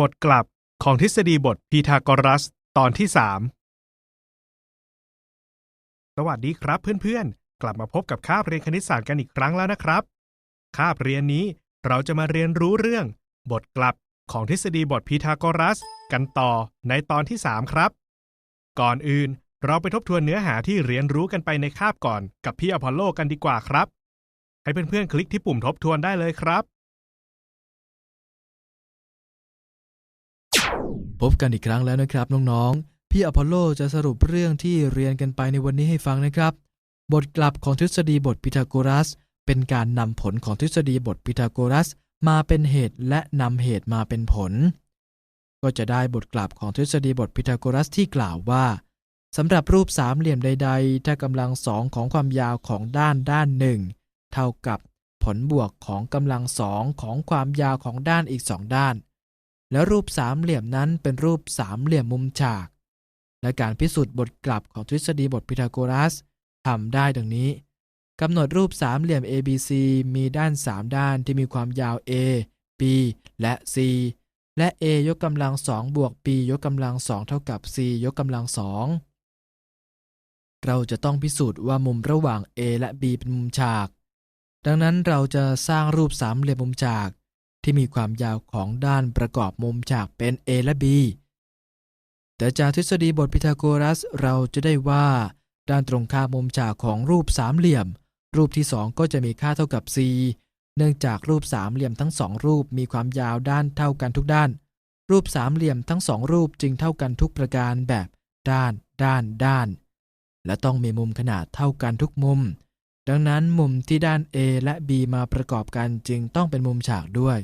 บทกลับของทฤษฎีบทพีทาโกรัส ตอนที่3สวัสดีครับเพื่อนๆ กลับมาพบกับคาบเรียนคณิตศาสตร์กันอีกครั้งแล้วนะครับคาบเรียนนี้เราจะมาเรียนรู้เรื่อง บทกลับของทฤษฎีบทพีทาโกรัส กันต่อในตอนที่3ครับ ก่อนอื่นเราไปทบทวนเนื้อหาที่เรียนรู้กันไปในคาบก่อนกับพี่อพอลโลกันดีกว่าครับ ให้เพื่อนๆคลิกที่ปุ่มทบทวนได้เลยครับ พบกันอีกครั้งแล้วนะครับน้องๆ พี่อพอลโลจะสรุปเรื่องที่เรียนกันไปในวันนี้ให้ฟังนะครับ บทกลับของทฤษฎีบทพีทาโกรัส เป็นการนำผลของทฤษฎีบทพีทาโกรัส มาเป็นเหตุและนำเหตุมาเป็นผล ก็จะได้บทกลับของทฤษฎีบทพีทาโกรัสที่กล่าวว่าสำหรับรูปสามเหลี่ยมใด ๆ ถ้ากำลังสองของความยาวของด้านด้านหนึ่งเท่ากับผลบวกของกำลังสองของความยาวของด้านอีกสองด้าน แล้วรูปสามเหลี่ยมนั้นเป็นรูปสามเหลี่ยมมุมฉาก และการพิสูจน์บทกลับของทฤษฎีบทพีทาโกรัสทำได้ดังนี้กำหนดรูปสามเหลี่ยม ABC มีด้าน 3 ด้านที่มีความยาว A B และ C และ A ยกกำลัง 2 บวก B ยกกำลัง 2 เท่ากับ C ยกกำลัง 2 เราจะต้องพิสูจน์ว่ามุมระหว่าง A และ B เป็นมุมฉาก ดังนั้นเราจะสร้างรูปสามเหลี่ยมมุมฉาก ที่มีความยาวของด้านประกอบมุมฉากเป็น A และ B แต่จากทฤษฎีบทพีทาโกรัสเราจะได้ว่า ด้านตรงข้ามมุมฉากของรูปสามเหลี่ยม รูปที่ 2 ก็จะมีค่าเท่ากับ c เนื่องจากรูปสามเหลี่ยมทั้งสองรูปมีความยาวด้านเท่ากันทุกด้าน รูปสามเหลี่ยมทั้งสองรูปจึงเท่ากันทุกประการแบบ ด้าน ด้าน ด้าน และต้องมีมุมขนาดเท่ากันทุกมุม ดังนั้นมุมที่ด้าน A และ B มาประกอบกันจึงต้องเป็นมุมฉากด้วย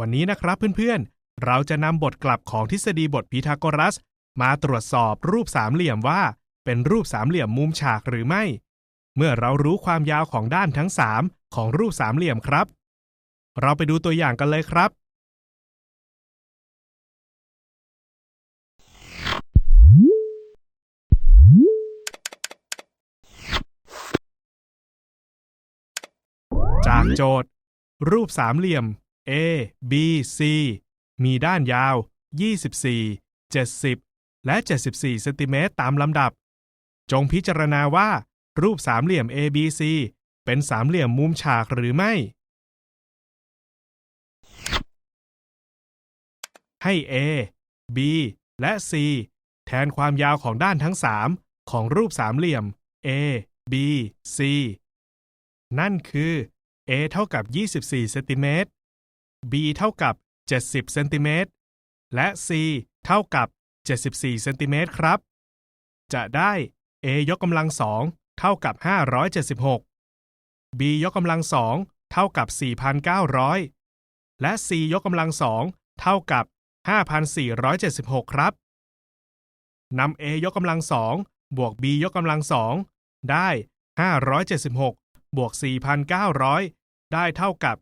วันนี้นะครับเพื่อนๆ เราจะนำบทกลับของทฤษฎีบทพีทาโกรัส มาตรวจสอบรูปสามเหลี่ยมว่า เป็นรูปสามเหลี่ยมมุมฉากหรือไม่ เมื่อเรารู้ความยาวของด้านทั้ง3ของรูปสามเหลี่ยมครับ เราไปดูตัวอย่างกันเลยครับ จากโจทย์ รูปสามเหลี่ยม A B C มีด้านยาว 24 70 และ 74เซนติเมตรตามลำดับ จงพิจารณาว่า รูปสามเหลี่ยม ABC เป็นสามเหลี่ยมมุมฉากหรือไม่ ให้ A B และ C แทนความยาวของด้านทั้ง3ของรูปสามเหลี่ยม A B C นั่นคือ A เท่ากับ 24เซนติเมตร B เท่ากับ 70เซนติเมตรและ C เท่ากับ 74เซนติเมตรครับ จะได้ A ยกกำลังสองเท่ากับ 576 B ยกกำลังสองเท่ากับ 4,900 และ C ยกกำลังสองเท่ากับ 5,476 ครับนำ A ยกกำลังสองบวก B ยกกำลังสองได้ 576 บวก 4,900 ได้เท่ากับ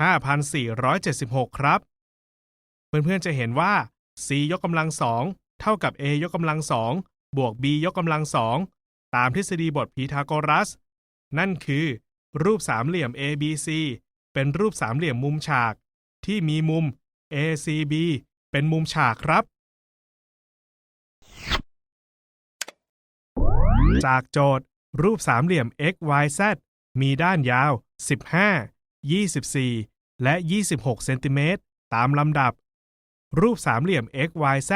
5,476 ครับ เพื่อนๆจะเห็นว่า c ยกกำลังสองเท่ากับ a ยกกำลังสองบวก b ยกกำลังสองตามทฤษฎีบทพีทาโกรัส นั่นคือ รูปสามเหลี่ยม ABC เป็นรูปสามเหลี่ยมมุมฉาก ที่มีมุม ACB เป็นมุมฉากครับ จากโจทย์ รูปสามเหลี่ยม XYZ มีด้านยาว 15 24 และ 26 เซนติเมตรตามลำดับ รูปสามเหลี่ยม XYZ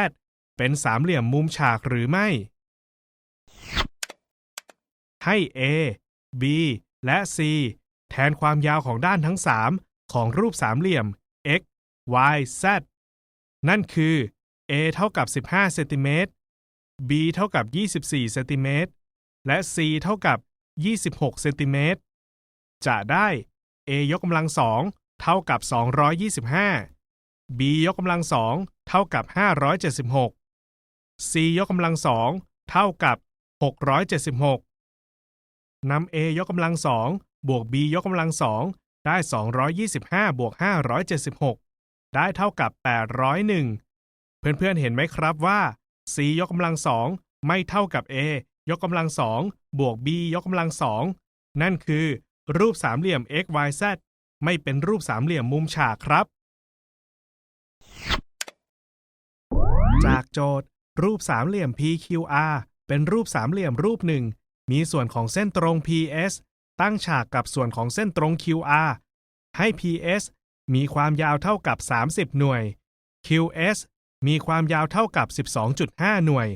เป็นสามเหลี่ยมมุมฉากหรือไม่ ให้ A B และ C แทนความยาวของด้านทั้ง 3 ของรูปสามเหลี่ยม X Y Z นั่นคือ A เท่ากับ 15 เซนติเมตร B เท่ากับ 24 เซนติเมตร และ C เท่ากับ 26 เซนติเมตร จะได้ A ยกกำลังสองเท่ากับ 225 B ยกกำลังสองเท่ากับ 576 C ยกกำลังสองเท่ากับ 676นำ A ยกกำลังสองบวก B ยกกำลังสองได้ 225 บวก 576 ได้เท่ากับ 801 เพื่อนๆเห็นไหมครับว่า C ยกกำลังสองไม่เท่ากับ A ยกกำลังสองบวก b ยกกำลังสองนั่นคือ รูปสามเหลี่ยม x y z ไม่เป็นรูปสามเหลี่ยมมุมฉากครับ จากโจทย์ รูปสามเหลี่ยม PQR เป็นรูปสามเหลี่ยมรูปหนึ่ง มีส่วนของเส้นตรง PS ตั้งฉากกับส่วนของเส้นตรง QR ให้ PS มีความยาวเท่ากับ 30 หน่วย QS มีความยาวเท่ากับ 12.5 หน่วย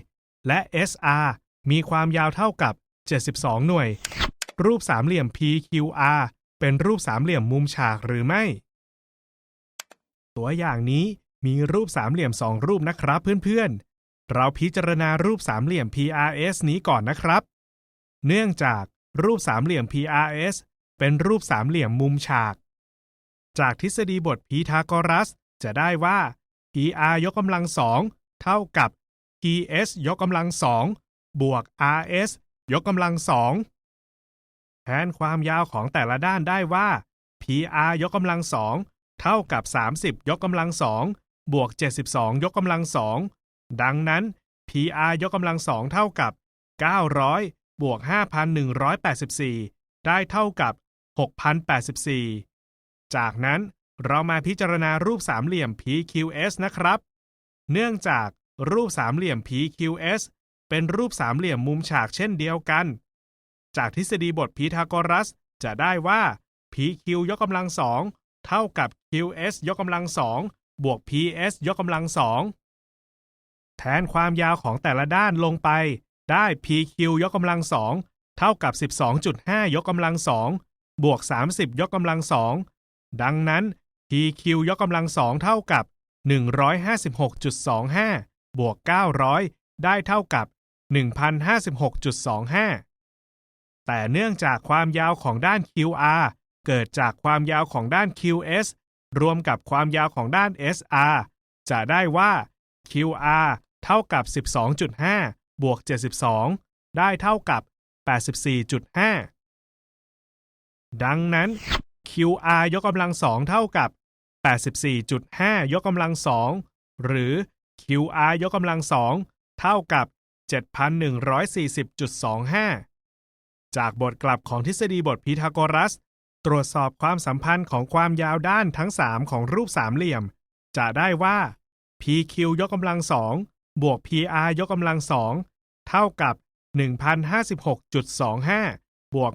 และ SR มีความยาวเท่ากับ 72 หน่วย รูปสามเหลี่ยม PQR เป็นรูปสามเหลี่ยมมุมฉากหรือไม่ ตัวอย่างนี้มีรูปสามเหลี่ยมสองรูปนะครับเพื่อนๆ เราพิจารณารูปสามเหลี่ยม PRS นี้ก่อนนะครับ เนื่องจากรูปสามเหลี่ยม PRS เป็นรูปสามเหลี่ยมมุมฉาก จากทฤษฎีบทพีทาโกรัส จะได้ว่า PR ยกกำลังสองเท่ากับ PS ยกกำลังสองบวก RS ยกกำลังสอง แทนความยาวของแต่ละด้านได้ว่า PR ยกกำลังสองเท่ากับ 30 ยกกำลังสองบวก 72 ยกกำลังสองดังนั้น PR ยกกำลังสองเท่ากับ 900 บวก 5,184 ได้เท่ากับ 6,084 จากนั้นเรามาพิจารณารูปสามเหลี่ยม PQS นะครับ เนื่องจากรูปสามเหลี่ยม PQS เป็นรูปสามเหลี่ยมมุมฉากเช่นเดียวกัน จากทฤษฎีบทพีทาโกรัส จะได้ว่า PQ ยกกำลังสองเท่ากับ QS ยกกำลังสองบวก PS ยกกำลังสองแทนความยาวของแต่ละด้านลงไป ได้ PQ ยกกำลังสองเท่ากับ 12.5 ยกกำลังสองบวก 30 ยกกำลังสองดังนั้น PQ ยกกำลังสองเท่ากับ 156.25 บวก 900 ได้เท่ากับ 1,056.25 แต่เนื่องจากความยาวของด้าน QR เกิดจากความยาวของด้าน QS รวมกับความยาวของด้าน SR จะได้ว่า QR เท่ากับ 12.5 บวก 72 ได้เท่ากับ 84.5 ดังนั้น QR ยกกำลังสองเท่ากับ 84.5 ยกกำลังสองหรือ QR ยกกำลังสองเท่ากับ 7,140.25 จากบทกลับของทฤษฎีบทพีทาโกรัส ตรวจสอบความสัมพันธ์ของความยาวด้านทั้ง 3 ของรูปสามเหลี่ยม จะได้ว่า PQ ยกกำลังสองบวก PR ยกกำลังสองเท่ากับ 1,056.25 บวก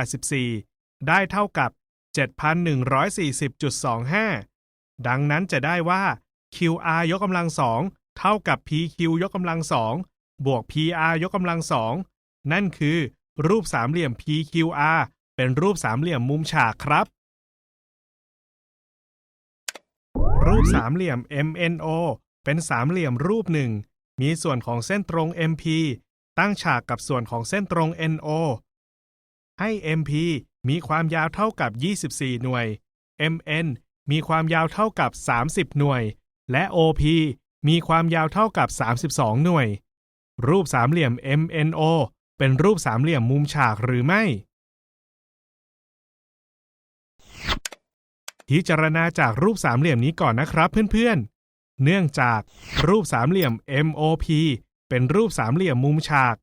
6,084 ได้เท่ากับ 7,140.25 ดังนั้นจะได้ว่า QR ยกกำลังสองเท่ากับ PQ ยกกำลังสองบวก PR ยกกำลังสองนั่นคือ รูปสามเหลี่ยม PQR เป็นรูปสามเหลี่ยมมุมฉากครับ รูปสามเหลี่ยม MNO เป็นสามเหลี่ยมรูปหนึ่ง มีส่วนของเส้นตรง MP ตั้งฉากกับส่วนของเส้นตรง NO ให้ MP มีความยาวเท่ากับ 24 หน่วย MN มีความยาวเท่ากับ 30 หน่วย และ OP มีความยาวเท่ากับ 32 หน่วย รูปสามเหลี่ยม MNO เป็นรูปสามเหลี่ยมมุมฉากหรือไม่ พิจารณาจากรูปสามเหลี่ยมนี้ก่อนนะครับเพื่อนๆ เนื่องจากรูปสามเหลี่ยม MOP เป็นรูปสามเหลี่ยมมุมฉาก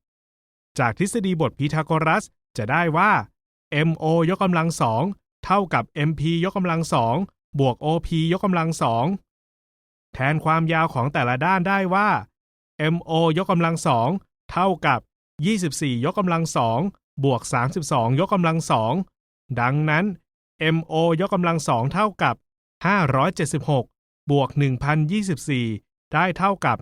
จากทฤษฎีบทพีทาโกรัสจะได้ว่า MO ยกกำลังสองเท่ากับ MP ยกกำลังสองบวก OP ยกกำลังสองแทนความยาวของแต่ละด้านได้ว่า MO ยกกำลังสองเท่ากับ 24 ยกกำลังสองบวก 32 ยกกำลังสองดังนั้น MO ยกกำลังสองเท่ากับ 576 บวก 1,024 ได้เท่ากับ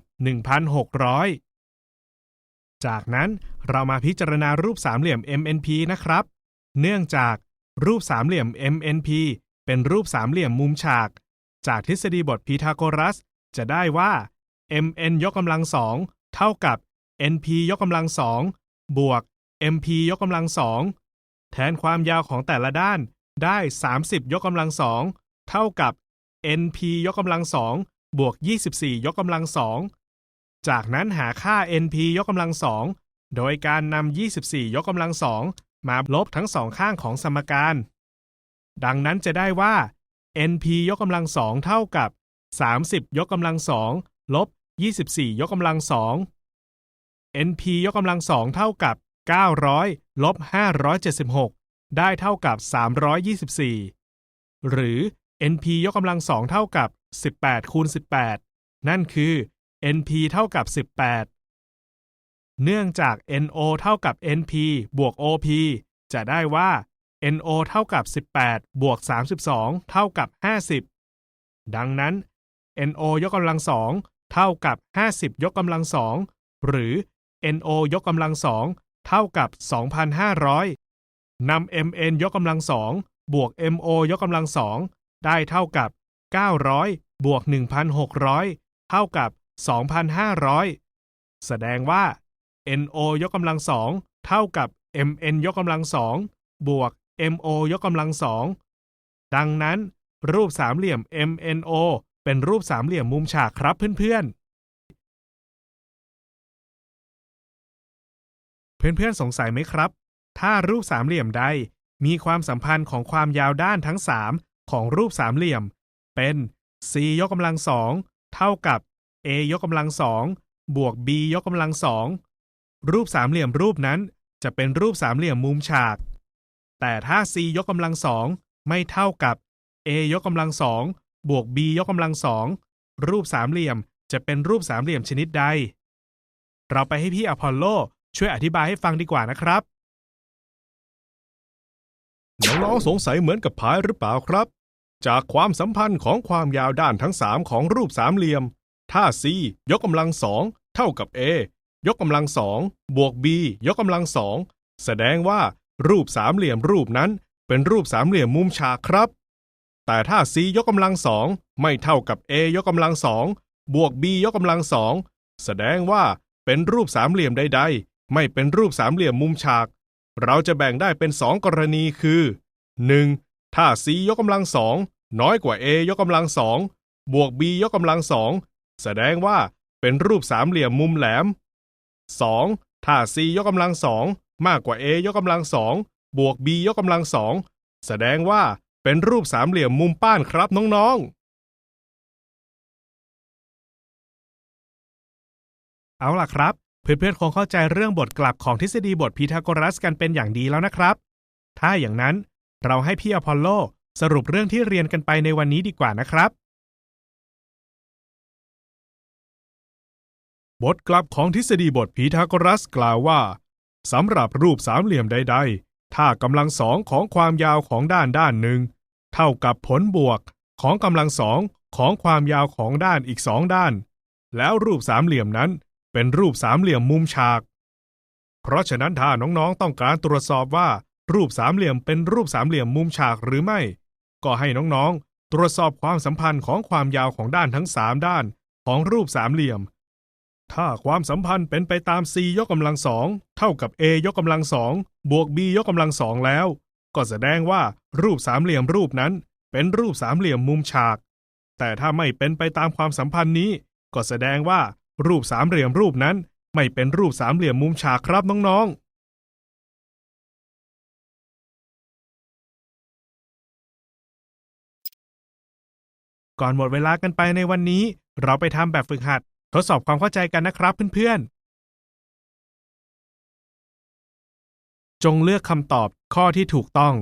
1,600 จากนั้นเรามาพิจารณารูปสามเหลี่ยม MNP นะครับ เนื่องจากรูปสามเหลี่ยม MNP เป็นรูปสามเหลี่ยมมุมฉาก จากทฤษฎีบทพีทาโกรัส จะได้ว่า MN ยกกำลังสองเท่ากับ NP ยกกำลังสองบวก MP ยกกำลังสองแทนความยาวของแต่ละด้านได้ 30 ยกกำลังสองเท่ากับ NP ยกกำลังสองบวก 24 ยกกำลังสองจากนั้นหาค่า NP ยกกำลังสองโดยการนำ 24 ยกกำลังสองมาลบทั้งสองข้างของสมการ ดังนั้นจะได้ว่า NP ยกกำลังสองเท่ากับ 30 ยกกำลังสองลบ 24 ยกกำลังสอง NP ยกกำลังสองเท่ากับ 900ลบ576 ได้เท่ากับ 324 หรือ NP ยกกำลังสองเท่ากับ 18คูณ18 นั่นคือ NP เท่ากับ 18 เนื่องจาก NO เท่ากับ NP บวก OP จะได้ว่า NO เท่ากับ 18 บวก 32 เท่ากับ 50 ดังนั้น NO ยกกำลังสองเท่ากับ 50 ยกกำลังสองหรือ NO ยกกำลังสองเท่ากับ 2,500นำ MN ยกกำลังสองบวก MO ยกกำลังสองได้เท่ากับ 900 บวก 1,600 เท่ากับ 2,500 แสดงว่า NO ยกกำลังสองเท่ากับ MN ยกกำลังสองบวก MO ยกกำลังสองดังนั้น รูปสามเหลี่ยม MNO เป็นรูปสามเหลี่ยมมุมฉากครับเพื่อนๆ เพื่อนๆสงสัยไหมครับ ถ้ารูปสามเหลี่ยมใด มีความสัมพันธ์ของความยาวด้านทั้ง 3 ของรูปสามเหลี่ยม เป็น c ยกกำลังสองเท่ากับ a ยกกำลังสองบวก b ยกกำลังสองรูปสามเหลี่ยมรูปนั้นจะเป็นรูปสามเหลี่ยมมุมฉาก แต่ถ้า c ยกกำลังสองไม่เท่ากับ a ยกกำลังสองบวก b ยกกำลังสองรูปสามเหลี่ยมจะเป็นรูปสามเหลี่ยมชนิดใด เราไปให้พี่อพอลโล ช่วยอธิบายให้ฟังดีกว่านะครับ น้องๆสงสัยเหมือนกับพายหรือเปล่าครับ จากความสัมพันธ์ของความยาวด้านทั้ง 3 ของรูปสามเหลี่ยม ถ้า c ยกกำลังสองเท่ากับ a ยกกำลังสองบวก b ยกกำลังสองแสดงว่ารูปสามเหลี่ยมรูปนั้นเป็นรูปสามเหลี่ยมมุมฉากครับ แต่ถ้า c ยกกำลังสองไม่เท่ากับ a ยกกำลังสองบวก b ยกกำลังสองแสดงว่าเป็นรูปสามเหลี่ยมใดๆ ไม่เป็นรูปสามเหลี่ยมมุมฉาก เราจะแบ่งได้เป็นสองกรณีคือ 1. ถ้า c ยกกำลังสองน้อยกว่า a ยกกำลังสองบวก b ยกกำลังสองแสดงว่าเป็นรูปสามเหลี่ยมมุมแหลม 2. ถ้า c ยกกำลังสองมากกว่า a ยกกำลังสองบวก b ยกกำลังสองแสดงว่าเป็นรูปสามเหลี่ยมมุมป้านครับน้องๆ เอาล่ะครับ เพื่อนๆคงเข้าใจเรื่องบทกลับของทฤษฎีบทพีทาโกรัสกันเป็นอย่างดีแล้วนะครับ ถ้าอย่างนั้นเราให้พี่อพอลโลสรุปเรื่องที่เรียนกันไปในวันนี้ดีกว่านะครับ บทกลับของทฤษฎีบทพีทาโกรัสกล่าวว่าสำหรับรูปสามเหลี่ยมใด ๆ ถ้ากำลังสองของความยาวของด้านด้านหนึ่ง เท่ากับผลบวกของกำลังสองของความยาวของด้านอีกสองด้าน แล้วรูปสามเหลี่ยมนั้น เป็นรูปสามเหลี่ยมมุมฉาก เพราะฉะนั้นถ้าน้องๆต้องการตรวจสอบว่า รูปสามเหลี่ยมเป็นรูปสามเหลี่ยมมุมฉากหรือไม่ ก็ให้น้องๆ ตรวจสอบความสัมพันธ์ของความยาวของด้านทั้งสามด้านของรูปสามเหลี่ยม ถ้าความสัมพันธ์เป็นไปตาม c ยกกำลังสองเท่ากับ a ยกกำลังสองบวก b ยกกำลังสองแล้ว ก็แสดงว่ารูปสามเหลี่ยมรูปนั้น เป็นรูปสามเหลี่ยมมุมฉาก แต่ถ้าไม่เป็นไปตามความสัมพันธ์นี้ ก็แสดงว่า รูปสามเหลี่ยมรูปนั้นไม่เป็นรูปสามเหลี่ยมมุมฉากครับน้องๆ ก่อนหมดเวลากันไปในวันนี้ เราไปทำแบบฝึกหัด ทดสอบความเข้าใจกันนะครับเพื่อนๆ จงเลือกคำตอบข้อที่ถูกต้อง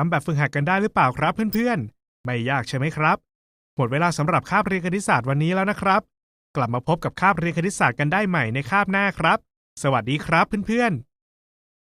ทำแบบฝึกหัดกันได้หรือเปล่าครับเพื่อนๆ ไม่ยากใช่ไหมครับ หมดเวลาสำหรับคาบเรียนคณิตศาสตร์วันนี้แล้วนะครับ กลับมาพบกับคาบเรียนคณิตศาสตร์กันได้ใหม่ในคาบหน้าครับ สวัสดีครับเพื่อนๆ